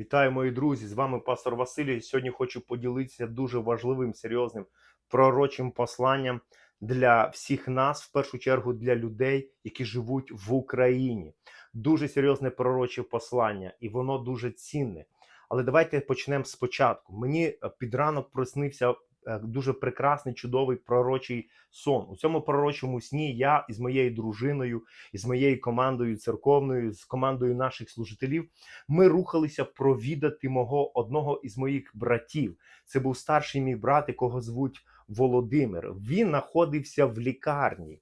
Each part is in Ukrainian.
Вітаю, мої друзі! З вами пастор Василій. Сьогодні хочу поділитися дуже важливим, серйозним пророчим посланням для всіх нас, в першу чергу для людей, які живуть в Україні. Дуже серйозне пророче послання, і воно дуже цінне. Але давайте почнемо спочатку. Мені е, під ранок проснився дуже прекрасний, чудовий пророчий сон. У цьому пророчому сні я із моєю дружиною, із моєю командою церковною, з командою наших служителів ми рухалися провідати мого одного із моїх братів. Це був старший мій брат, якого звуть Володимир. Він знаходився в лікарні.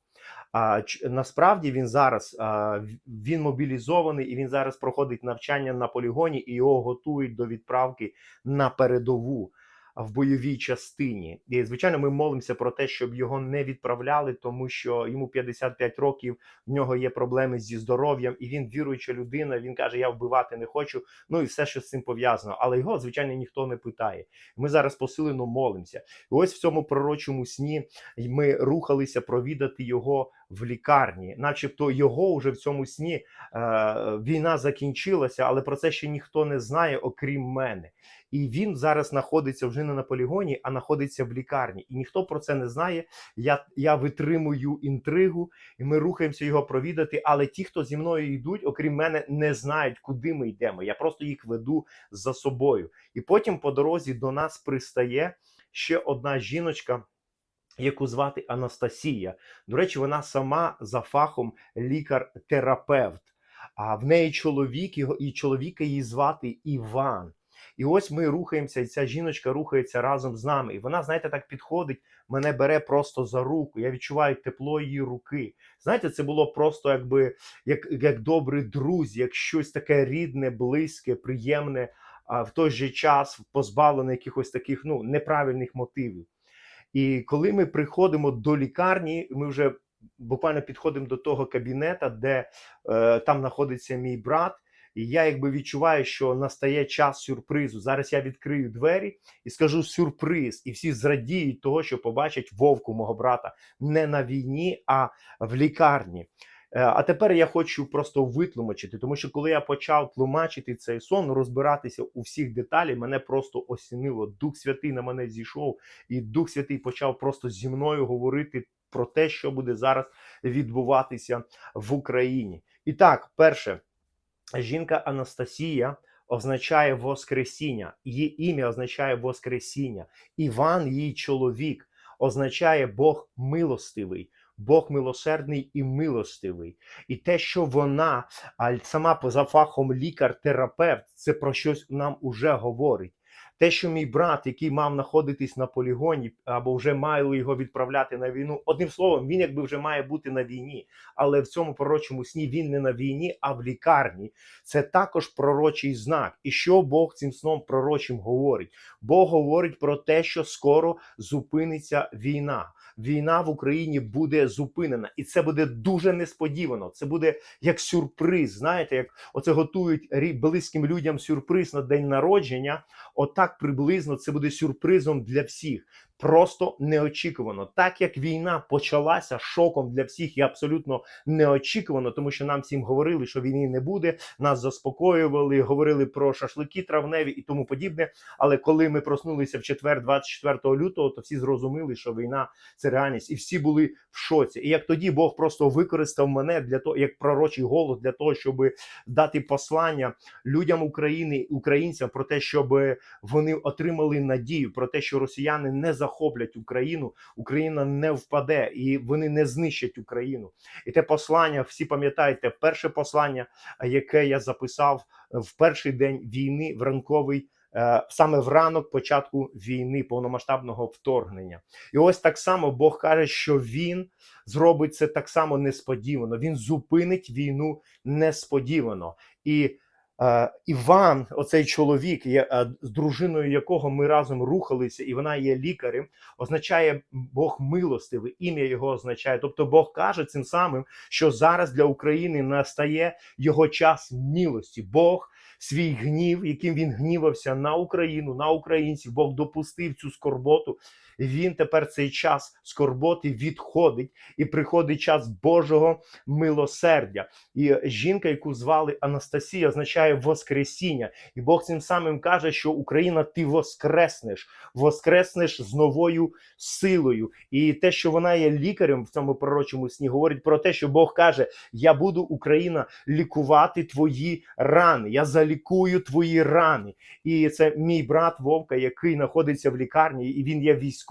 А насправді він зараз а, він мобілізований і він зараз проходить навчання на полігоні, і його готують до відправки на передову в бойовій частині. І звичайно, ми молимося про те, щоб його не відправляли, тому що йому 55 років, в нього є проблеми зі здоров'ям, і він віруюча людина. Він каже: Я вбивати не хочу. Ну і все, що з цим пов'язано. Але його, звичайно, ніхто не питає. Ми зараз посилено молимося. І ось в цьому пророчому сні ми рухалися провідати його в лікарні, начебто його вже в цьому сні е, війна закінчилася, але про це ще ніхто не знає, окрім мене. І він зараз знаходиться вже не на полігоні, а знаходиться в лікарні. І ніхто про це не знає. Я, я витримую інтригу, і ми рухаємося його провідати. Але ті, хто зі мною йдуть, окрім мене, не знають, куди ми йдемо. Я просто їх веду за собою. І потім по дорозі до нас пристає ще одна жіночка, яку звати Анастасія. До речі, вона сама за фахом лікар-терапевт. А в неї чоловік, його- і чоловіка її звати Іван. І ось ми рухаємося, і ця жіночка рухається разом з нами. І вона, знаєте, так підходить, мене бере просто за руку. Я відчуваю тепло її руки. Знаєте, це було просто якби як, як добрі друзі, як щось таке рідне, близьке, приємне, а в той же час позбавлене якихось таких ну, неправильних мотивів. І коли ми приходимо до лікарні, ми вже буквально підходимо до того кабінета, де е, там знаходиться мій брат. І я якби відчуваю, що настає час сюрпризу. Зараз я відкрию двері і скажу сюрприз, і всі зрадіють того, що побачать вовку мого брата не на війні, а в лікарні. Е, А тепер я хочу просто витлумачити, тому що коли я почав тлумачити цей сон, розбиратися у всіх деталях, мене просто осінило. Дух Святий на мене зійшов, і Дух Святий почав просто зі мною говорити про те, що буде зараз відбуватися в Україні. І так, перше, жінка Анастасія означає Воскресіння, її ім'я означає Воскресіння. Іван, її чоловік, означає Бог милостивий. Бог милосердний і милостивий, і те, що вона а сама поза фахом лікар-терапевт, це про щось нам уже говорить. Те, що мій брат, який мав знаходитись на полігоні, або вже мали його відправляти на війну, одним словом, він якби вже має бути на війні, але в цьому пророчому сні він не на війні, а в лікарні. Це також пророчий знак. І що Бог цим сном пророчим говорить? Бог говорить про те, що скоро зупиниться війна. Війна в Україні буде зупинена, і це буде дуже несподівано. Це буде як сюрприз. Знаєте, як оце готують близьким людям сюрприз на день народження. Отак приблизно це буде сюрпризом для всіх. Просто неочікувано. Так як війна почалася шоком для всіх і абсолютно неочікувано, тому що нам всім говорили, що війни не буде. Нас заспокоювали, говорили про шашлики травневі і тому подібне. Але коли ми проснулися в четвер, 24 лютого, то всі зрозуміли, що війна це реальність, і всі були в шоці. І як тоді Бог просто використав мене для того, як пророчий голос, для того, щоб дати послання людям України, українцям про те, щоб вони отримали надію про те, що росіяни не захоплять Україну, Україна не впаде і вони не знищать Україну. І те послання, всі пам'ятаєте, перше послання, яке я записав в перший день війни, в ранковий. Е, Саме в ранок початку війни, повномасштабного вторгнення, і ось так само Бог каже, що він зробить це так само несподівано. Він зупинить війну несподівано. І Е, Іван, оцей чоловік, е, з дружиною якого ми разом рухалися, і вона є лікарем, означає Бог милостивий, ім'я його означає. Тобто Бог каже цим самим, що зараз для України настає його час милості. Бог свій гнів, яким він гнівався на Україну, на українців. Бог допустив цю скорботу. Він тепер цей час скорботи відходить, і приходить час Божого милосердя. І жінка, яку звали Анастасія, означає Воскресіння. І Бог цим самим каже, що Україна, ти воскреснеш, воскреснеш з новою силою. І те, що вона є лікарем в цьому пророчому сні, говорить про те, що Бог каже: Я буду Україна лікувати твої рани. Я залікую твої рани. І це мій брат Вовка, який знаходиться в лікарні, і він є військовим.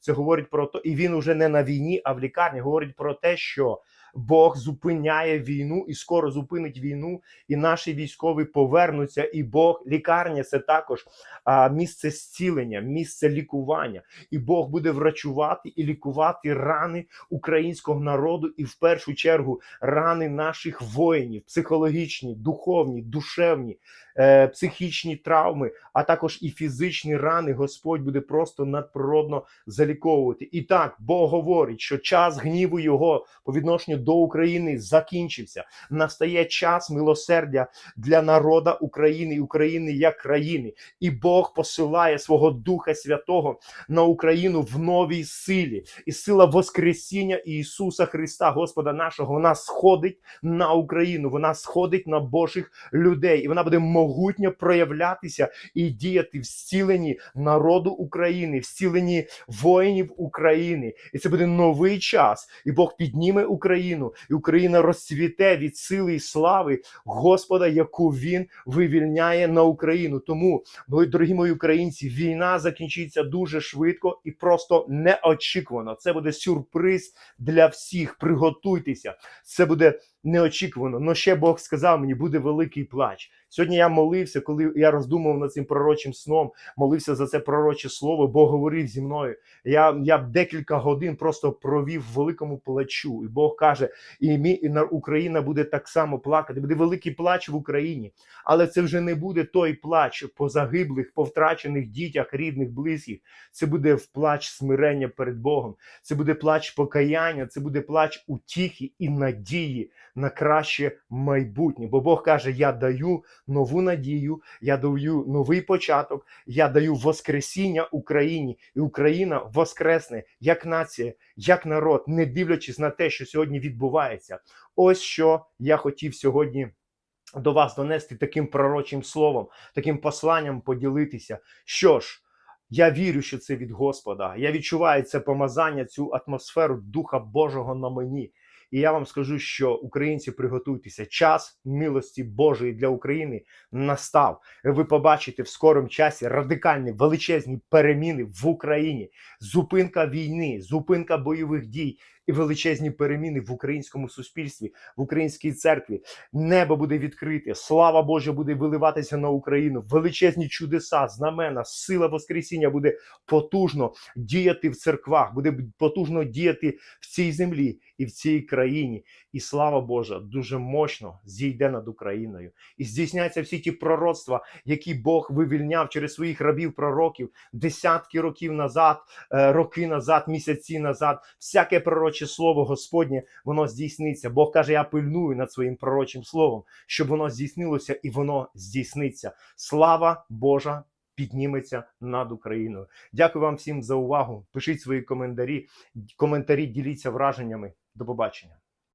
Це говорить про те, і він уже не на війні, а в лікарні. Говорить про те, що Бог зупиняє війну і скоро зупинить війну, і наші військові повернуться. І Бог лікарня це також а, місце зцілення, місце лікування. І Бог буде врачувати і лікувати рани українського народу, і в першу чергу рани наших воїнів, психологічні, духовні, душевні, е, психічні травми, а також і фізичні рани. Господь буде просто надприродно заліковувати. І так Бог говорить, що час гніву його по відношенню до України закінчився. Настає час милосердя для народа України України як країни. І Бог посилає свого Духа Святого на Україну в новій силі. І сила Воскресіння Ісуса Христа, Господа нашого, вона сходить на Україну, вона сходить на Божих людей, і вона буде могутньо проявлятися і діяти в зціленні народу України, в зціленні воїнів України. І це буде новий час. І Бог підніме Україну, і Україна розцвіте від сили і слави Господа, яку він вивільняє на Україну. Тому, мої дорогі мої українці, війна закінчиться дуже швидко і просто неочікувано. Це буде сюрприз для всіх. Приготуйтеся. Це буде неочікувано. Но ще Бог сказав мені, буде великий плач. Сьогодні я молився, коли я роздумував над цим пророчим сном, молився за це пророче слово. Бог говорив зі мною. Я, я декілька годин просто провів в великому плачу. І Бог каже: і, мі, і на Україна буде так само плакати. Буде великий плач в Україні, але це вже не буде той плач по загиблих, по втрачених дітях, рідних, близьких. Це буде плач смирення перед Богом. Це буде плач покаяння, це буде плач утіхи і надії на краще майбутнє. Бо Бог каже: Я даю нову надію, я даю новий початок, я даю воскресіння Україні, і Україна воскресне як нація, як народ, не дивлячись на те, що сьогодні відбувається. Ось що я хотів сьогодні. До вас донести таким пророчим словом, таким посланням поділитися. Що ж, я вірю, що це від Господа. Я відчуваю це помазання, цю атмосферу Духа Божого на мені. І я вам скажу, що українці приготуйтеся. Час милості Божої для України настав. Ви побачите в скорому часі радикальні величезні переміни в Україні, зупинка війни, зупинка бойових дій і величезні переміни в українському суспільстві, в українській церкві. Небо буде відкрите, слава Божа буде виливатися на Україну. Величезні чудеса, знамена, сила Воскресіння буде потужно діяти в церквах, буде потужно діяти в цій землі і в цій країні. І слава Божа дуже мощно зійде над Україною. І здійсняться всі ті пророцтва, які Бог вивільняв через своїх рабів пророків десятки років назад, е, роки назад, місяці назад. Всяке пророче слово Господнє воно здійсниться. Бог каже: Я пильную над своїм пророчим словом, щоб воно здійснилося і воно здійсниться. Слава Божа! Підніметься над Україною. Дякую вам всім за увагу. Пишіть свої коментарі, коментарі, діліться враженнями. До побачення.